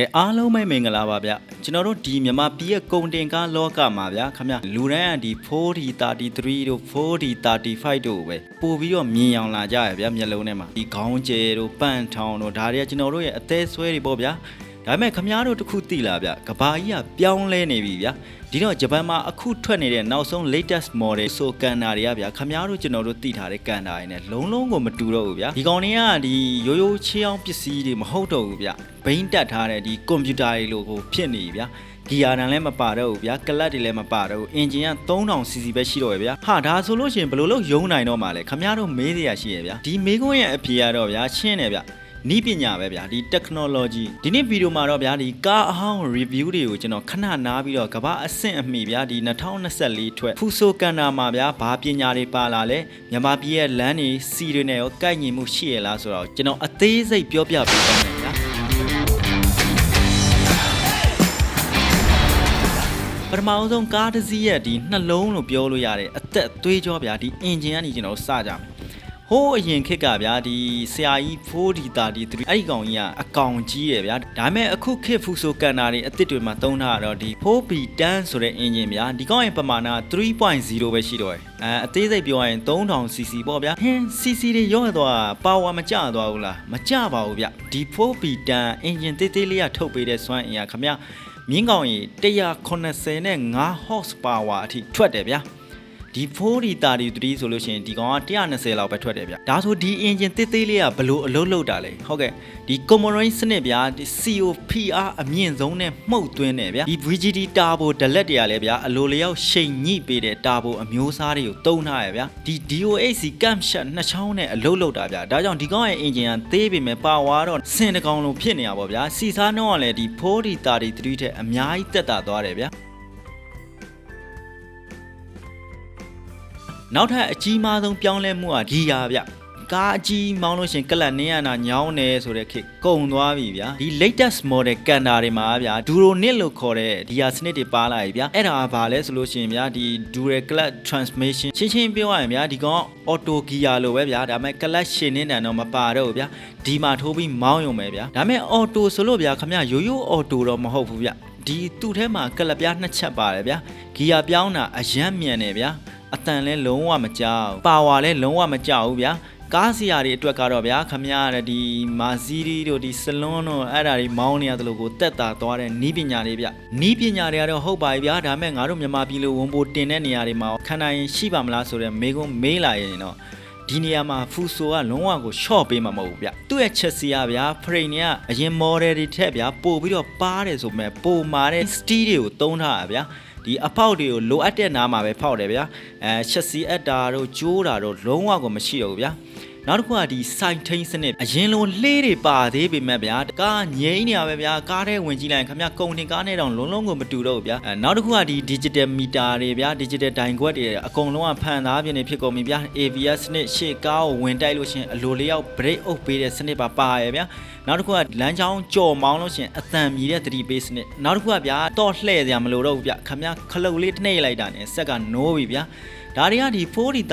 ကဲအားလုံးပဲမင်္ဂလာပါဗျကျွန်တော်တို့ဒီမြန်မာပြည်ရဲ့ကုန်တင်ကားလောကမှာဗျခမလူရန်ကဒီ4033တို့4035တို့ပဲပို့ပြီးတော့မြင်အောင်လာကြရဗျမျက်လုံးထဲမှာဒီခေါင်းကျဲတို့ပန့်ထောင်တို့ဒါတွေကကျွန်တော်တို့ရဲ့အသေးဆွဲတွေပေါ့ဗျာ ဒါပေမဲ့ခမတို့တစ်ခုသိလားဗျကဘာကြီးကပြောင်းလဲနေပြီဗျဒီတော့ဂျပန်မှာအခုထွက်နေတဲ့နောက်ဆုံး latest model ဆိုကန်တာတွေကဗျခမတို့ကျွန်တော်တို့သိထားတဲ့ကန်တာတွေနဲ့လုံးလုံးကိုမတူတော့ဘူးဗျဒီကောင်တွေကဒီရိုးရိုးချေးအောင်ပစ္စည်းတွေမဟုတ်တော့ဘူးဗျဘိန်းတက်ထားတဲ့ဒီကွန်ပျူတာတွေလိုကိုဖြစ်နေပြီဗျဂီယာတန်လည်းမပါတော့ဘူးဗျာကလတ်တွေလည်းမပါတော့ဘူးအင်ဂျင်က 3000cc ပဲရှိတော့ရဗျာဟာဒါဆိုလို့ရှိရင်ဘယ်လိုလုပ်ယုံနိုင်တော့မှာလဲခမရတို့မေးစရာရှိရဗျာဒီမေးခွန်းရဲ့အဖြေကတော့ဗျာရှင်းတယ်ဗျာ နီးပညာပဲဗျာဒီ technology ဒီနေ့ဗီဒီယိုမှာတော့ဗျာဒီကားအဟောင်း review တွေကိုကျွန်တော်ခဏနားပြီးတော့ကမ္ဘာအဆင့်အမီဗျာဒီ2024ထွက်ဖူဆိုကန်နာမှာဗျာဘာပညာတွေပါလာလဲမြန်မာပြည်ရဲ့လမ်းတွေစီတွေနဲ့ရောကိုက်ညီမှုရှိရလားဆိုတော့ကျွန်တော်အသေးစိတ်ပြောပြပေးပါမယ်ဗျာပထမအောင်ဆုံးကားတစ်စီးရဲ့ဒီနှလုံးလို့ပြောလို့ရတယ်အသက်သွေးကြောဗျာဒီအင်ဂျင်ကနေကျွန်တော်တို့စကြမယ် ဟိုးအရင်ခေတ်ကဗျာဒီဆရာကြီး4033အဲ့ဒီကောင်ကြီးကအကောင်ကြီးရယ်ဗျာဒါပေမဲ့အခုခေတ်ဖူဆိုကန်တာတွေအစ်စ်တွေမှာသုံးထားတော့ဒီ 4B10 ဆိုတဲ့အင်ဂျင်ဗျာဒီကောင်ရဲ့ပမာဏ3.0ပဲရှိတော့တယ်အဲအသေးစိတ်ပြောရရင် 3000cc ပေါ့ဗျာဟင်း cc တွေရော့သွားပါဝါမကျသွားဘူးလားမကျပါဘူးဗျဒီ 4B10 အင်ဂျင်သေးသေးလေးကထုတ်ပေးတဲ့စွမ်းအင်ကခမမြင်းကောင်ကြီး185 horsepower အထိထွက်တယ်ဗျာ ဒီ4033 ဆိုလို့ရှိရင်ဒီကောင်က120လောက်ပဲထွက်တယ်ဗျဒါဆိုဒီ engine တစ်သေးလေးကဘလို့အလုပ်လုပ်တာလဲဟုတ်ကဲ့ဒီ Comorin စနစ်ဗျာဒီ COPR အမြင့်ဆုံးနဲ့မှုတ်သွင်းတယ်ဗျာဒီ VGT turbo ဒလက်တွေကလည်းဗျာအလိုလျောက်ရှိန်ညှိပေးတဲ့ turbo အမျိုးအစားတွေကိုတုံးထားရဗျာဒီ DOHC camshaft နှစ်ချောင်းနဲ့အလုပ်လုပ်တာဗျာဒါကြောင့်ဒီကောင်ရဲ့ engine ကသေးပေမဲ့ပါဝါတော့စင်တကောင်လုံးဖြစ်နေတာပေါ့ဗျာစီစားနှုန်းကလည်းဒီ4033 ထက်အများကြီးတက်တာသွားတယ်ဗျာ နောက်ထပ်အကြီးမားဆုံးပြောင်းလဲမှုကဂီယာဗျကားအကြီးမောင်းလို့ရှင်ကလတ်နင်းရတာညောင်းတယ်ဆိုတဲ့ခေတ်ကုန်သွားပြီဗျာဒီ latest model ကန်တာတွေမှာဗျာ Duro Knit လို့ခေါ်တဲ့ဒီဟာစနစ်တွေပါလာပြီဗျာအဲ့ဒါကဘာလဲဆိုလို့ရှင်ဗျာဒီ Dual Clutch Transmission ချင်းချင်းပြောရရင်ဗျာဒီကောင် auto gear လို့ပဲဗျာဒါပေမဲ့ clutch ရှင်နေတယ်တော့မပါတော့ဘူးဗျာဒီမှာထိုးပြီးမောင်းရုံပဲဗျာဒါပေမဲ့ auto ဆိုလို့ဗျာခမရိုးရိုး auto တော့မဟုတ်ဘူးဗျာဒီသူ့ထဲမှာကလပ်ပြားနှစ်ချက်ပါတယ်ဗျာဂီယာပြောင်းတာအယမ်းမြန်တယ်ဗျာ အတန်လဲလုံးဝမကြောက်ပါဝါလဲလုံးဝမကြောက်ဘူးဗျာကားစီယာတွေအတွက်ကတော့ဗျာခမရတဲ့ဒီမာစီရီတို့ဒီစလွန်းတို့အဲ့ဒါတွေမောင်းနေရတယ်လို့ကိုတက်တာသွားတဲ့နီးပညာတွေဗျနီးပညာတွေကတော့ဟုတ်ပါပြီဗျာဒါပေမဲ့ငါတို့မြန်မာပြည်လိုဝန်ပိုတင်တဲ့နေရာတွေမှာခံနိုင်ရှိပါမလားဆိုတော့မေကုန်းမေးလာရင်တော့ ဒီနေရာမှာဖူဆိုကလုံးဝကို short ပေးမှာမဟုတ်ဘူးဗျသူ့ရဲ့ချက်စီကဗျာ frame တွေကအရင် model တွေထက်ဗျာပို့ပြီးတော့ပါတယ်ဆိုမဲ့ပိုမာတဲ့ steel တွေကိုသုံးထားတာဗျာဒီအဖောက်တွေကိုလိုအပ်တဲ့နားမှာပဲဖောက်တယ်ဗျာအဲချက်စီအပ်တာတို့ကျိုးတာတို့လုံးဝကိုမရှိတော့ဘူးဗျာ နောက်တစ်ခုကဒီစိုက်ထိန်စနစ်အရင်လိုလှေးတွေပါသေးပေမဲ့ဗျာကားငြိမ်းနေရပဲဗျာကားထဲဝင်ကြည့်လိုက်ခမကုံတင်ကားနဲ့တောင်လုံးလုံးကိုမတူတော့ဘူးဗျာအဲနောက်တစ်ခုကဒီ digital meter တွေဗျာ digital ဒိုင်ခွက်တွေအကုန်လုံးကဖန်သားပြနေဖြစ်ကုန်ပြီဗျာ ABS စနစ်ရှေ့ကားကိုဝင်တိုက်လို့ရှင်အလိုလျောက် brake အုပ်ပေးတဲ့စနစ်ပါပါရဗျာနောက်တစ်ခုကလမ်းကြောင်းကြော်မောင်းလို့ရှင်အတန်မြည်တဲ့3 s နစ်နောက်တစ်ခုကဗျာတော့လှည့်စရာမလိုတော့ဘူးဗျခမခလုတ်လေးနှိမ့်လိုက်တာနဲ့ဆက်ကနိုးပြီဗျာဒါတွေကဒီ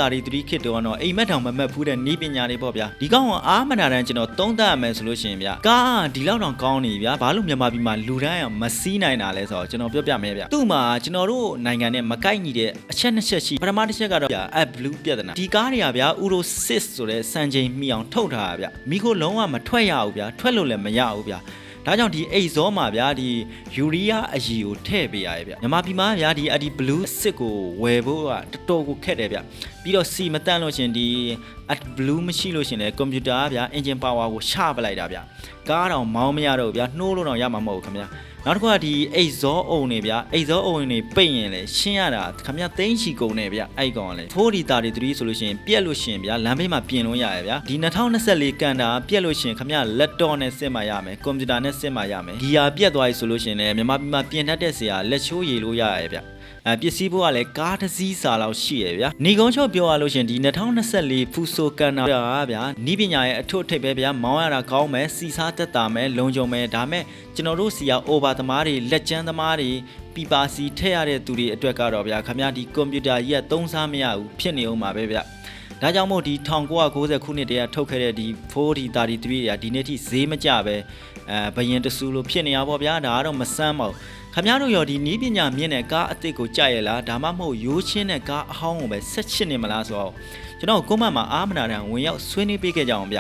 4033ခစ်တော့တော့အိမ်မက်တောင်မမက်ဖူးတဲ့နီးပညာတွေပေါ့ဗျာဒီကောင်ကအားမနာတန်းကျွန်တော်သုံးသပ်ရမယ်ဆိုလို့ရှိရင်ဗျာကားဒီလောက်တောင်ကောင်းနေဗျာဘာလို့မြန်မာပြည်မှာလူတိုင်းအောင်မစီးနိုင်တာလဲဆိုတော့ကျွန်တော်ပြောပြမယ်ဗျာသူ့မှာကျွန်တော်တို့နိုင်ငံနဲ့မကိုက်ညီတဲ့အချက်နှစ်ချက်ရှိပထမတစ်ချက်ကတော့ဗျာ app blue ပြဿနာဒီကားတွေကဗျာ Euro 6ဆိုတဲ့စံချိန်မှီအောင်ထုတ်ထားတာဗျာမိခိုလုံးဝမထွက်ရဘူးဗျာထွက်လို့လည်းမရဘူးဗျာ ဒါကြောင့်ဒီအိတ်ဇောမှာဗျာဒီယူရီးယားအရည်ကိုထည့်ပေးရရဲ့ဗျမြန်မာပြည်မှာဗျာဒီအဒီ blue စစ်ကိုဝယ်ဖို့ကတော်တော်ကိုခက်တယ်ဗျပြီးတော့စီမတန့်လို့ရှင်ဒီ at blue မရှိလို့ရှင်လေကွန်ပျူတာဗျာ engine power ကိုချပလိုက်တာဗျကားတော့မောင်းမရတော့ဗျာနှိုးလို့တော့ရမှာမဟုတ်ဘူးခင်ဗျာနောက်တစ်ခုကဒီအိတ်ဇောအုံနေဗျအိတ်ဇောအုံနေပိတ်ရင်လေရှင်းရတာခမရသိန်းချီကုန်နေဗျအဲ့ကောင်လေ4033ဆိုလို့ရှိရင်ပြက်လို့ရှိရင်ဗျလမ်းဘေးမှာပြင်လို့ရရဗျဒီ2024ကန်တာပြက်လို့ရှိရင်ခမရလက်တော့နဲ့စစ်မှရမယ်ကွန်ပျူတာနဲ့စစ်မှရမယ်ဂီယာပြက်သွားပြီဆိုလို့ရှိရင်လည်းမြန်မာပြည်မှာပြင်တတ်တဲ့ဆရာလက်ချိုးရည်လို့ရရဗျ အဲပစ္စည်းဘိုးကလည်းကားတစ်စီးစာလောက်ရှိရဗျာနေကုန်းချုပ်ပြောရလို့ရှင်ဒီ2024ဖူဆိုကန်နာဗျာနီးပညာရဲ့အထွတ်ထိပ်ပဲဗျာမောင်းရတာကောင်းမယ်စီစားသက်တာမယ်လုံခြုံမယ်ဒါမဲ့ကျွန်တော်တို့စီက over သမားတွေလက်ကျန်းသမားတွေပီပါစီထည့်ရတဲ့သူတွေအတွက်ကတော့ဗျာခမရဒီကွန်ပျူတာကြီးကသုံးစားမရဘူးဖြစ်နေအောင်ပါပဲဗျာဒါကြောင့်မို့ဒီ1990ခုနှစ်တည်းကထုတ်ခဲ့တဲ့ဒီ4033တွေကဒီနေ့ထိဈေးမကျပဲ အဲဘယင်တဆူလို့ဖြစ်နေရပါဗျာဒါကတော့မဆန်းပါဘူးခင်ဗျားတို့ရောဒီနီးပညာမြင့်တဲ့ကားအစ်စ်ကိုကြိုက်ရလားဒါမှမဟုတ်ရိုးချင်းတဲ့ကားအဟောင်းကိုပဲဆက်ချစ်နေမလားဆိုတော့ကျွန်တော်ကွန်မန့်မှာအာမနာတန်ဝင်ရောက်ဆွေးနွေးပေးခဲ့ကြအောင်ဗျ